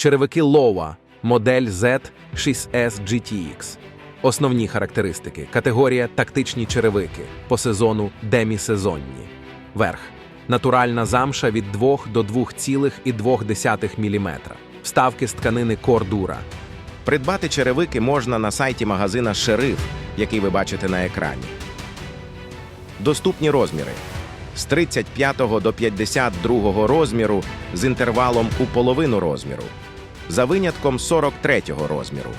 Черевики Лова, модель Z6S GTX. Основні характеристики. Категорія тактичні черевики по сезону демісезонні. Верх. Натуральна замша від 2 до 2,2 мм. Вставки з тканини кордура. Придбати черевики можна на сайті магазина Шериф, який ви бачите на екрані. Доступні розміри з 35 до 52 розміру з інтервалом у половину розміру, за винятком 43-го розміру.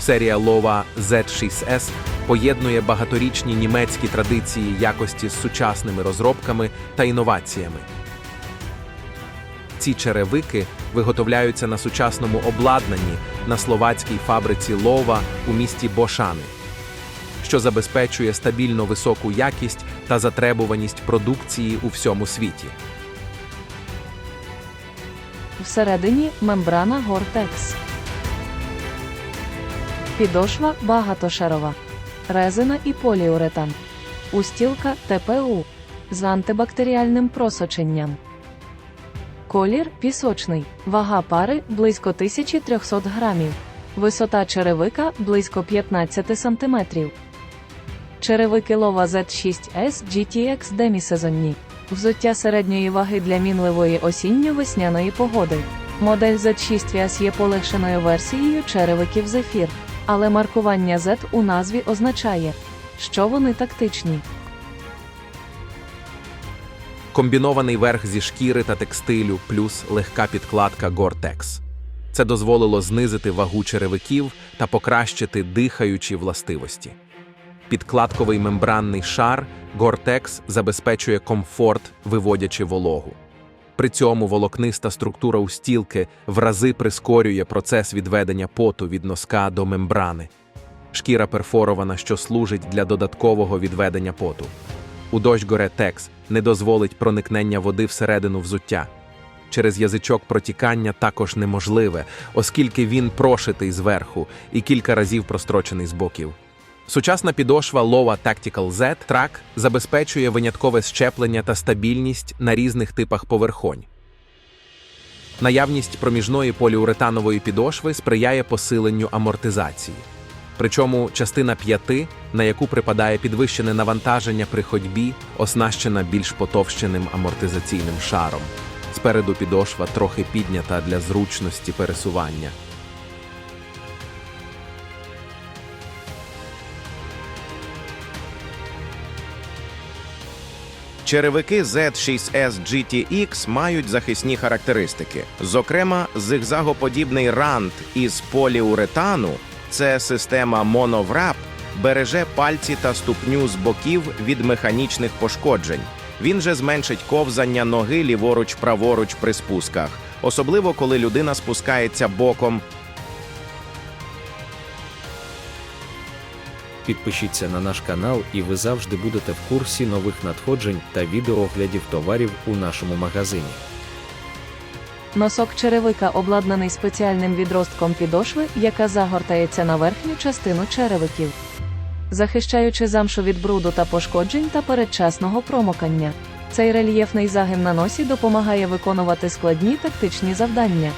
Серія Лова Z6S поєднує багаторічні німецькі традиції якості з сучасними розробками та інноваціями. Ці черевики виготовляються на сучасному обладнанні на словацькій фабриці Лова у місті Бошани, що забезпечує стабільно високу якість та затребуваність продукції у всьому світі. Всередині мембрана Gore-Tex. Підошва багатошарова. Резина і поліуретан. Устілка ТПУ з антибактеріальним просоченням. Колір пісочний. Вага пари близько 1300 грамів. Висота черевика близько 15 см. Черевики Лова Z6S GTX демісезонні. Взуття середньої ваги для мінливої осінньо-весняної погоди. Модель Z6 VS є полегшеною версією черевиків Zephyr, але маркування Z у назві означає, що вони тактичні. Комбінований верх зі шкіри та текстилю плюс легка підкладка Gore-Tex. Це дозволило знизити вагу черевиків та покращити дихаючі властивості. Підкладковий мембранний шар Gore-Tex забезпечує комфорт, виводячи вологу. При цьому волокниста структура устілки в рази прискорює процес відведення поту від носка до мембрани. Шкіра перфорована, що служить для додаткового відведення поту. У дощ Gore-Tex не дозволить проникнення води всередину взуття. Через язичок протікання також неможливе, оскільки він прошитий зверху і кілька разів прострочений з боків. Сучасна підошва Lova Tactical Z Track забезпечує виняткове щеплення та стабільність на різних типах поверхонь. Наявність проміжної поліуретанової підошви сприяє посиленню амортизації. Причому частина п'яти, на яку припадає підвищене навантаження при ходьбі, оснащена більш потовщеним амортизаційним шаром. Спереду підошва трохи піднята для зручності пересування. Черевики Z6S GTX мають захисні характеристики. Зокрема, зигзагоподібний рант із поліуретану це система моноврап, береже пальці та ступню з боків від механічних пошкоджень. Він же зменшить ковзання ноги ліворуч-праворуч при спусках, особливо коли людина спускається боком Підпишіться на наш канал, і ви завжди будете в курсі нових надходжень та відеооглядів товарів у нашому магазині. Носок черевика обладнаний спеціальним відростком підошви, яка загортається на верхню частину черевиків, захищаючи замшу від бруду та пошкоджень та передчасного промокання. Цей рельєфний загин на носі допомагає виконувати складні тактичні завдання,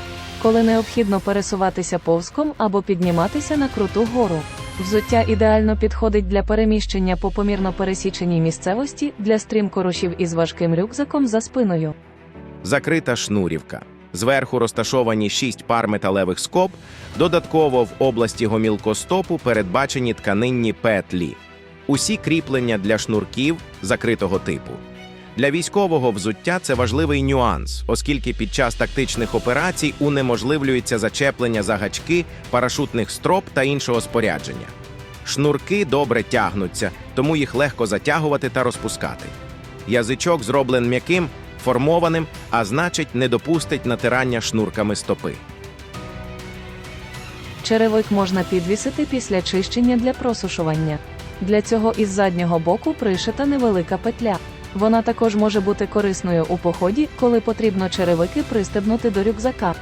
коли необхідно пересуватися повзком або підніматися на круту гору. Взуття ідеально підходить для переміщення по помірно пересіченій місцевості для стрімкорушів із важким рюкзаком за спиною. закрита шнурівка. Зверху розташовані шість пар металевих скоб, додатково в області гомілкостопу передбачені тканинні петлі. Усі кріплення для шнурків закритого типу. Для військового взуття це важливий нюанс, оскільки під час тактичних операцій унеможливлюється зачеплення за гачки, парашутних строп та іншого спорядження. Шнурки добре тягнуться, тому їх легко затягувати та розпускати. Язичок зроблений м'яким, формованим, а значить, не допустить натирання шнурками стопи. Черевик можна підвісити після чищення для просушування. Для цього із заднього боку пришита невелика петля. Вона також може бути корисною у поході, коли потрібно черевики пристебнути до рюкзака.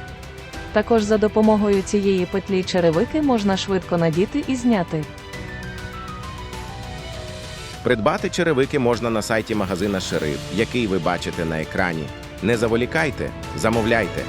Також за допомогою цієї петлі черевики можна швидко надіти і зняти. Придбати черевики можна на сайті магазина Шериф, який ви бачите на екрані. Не заволікайте, замовляйте.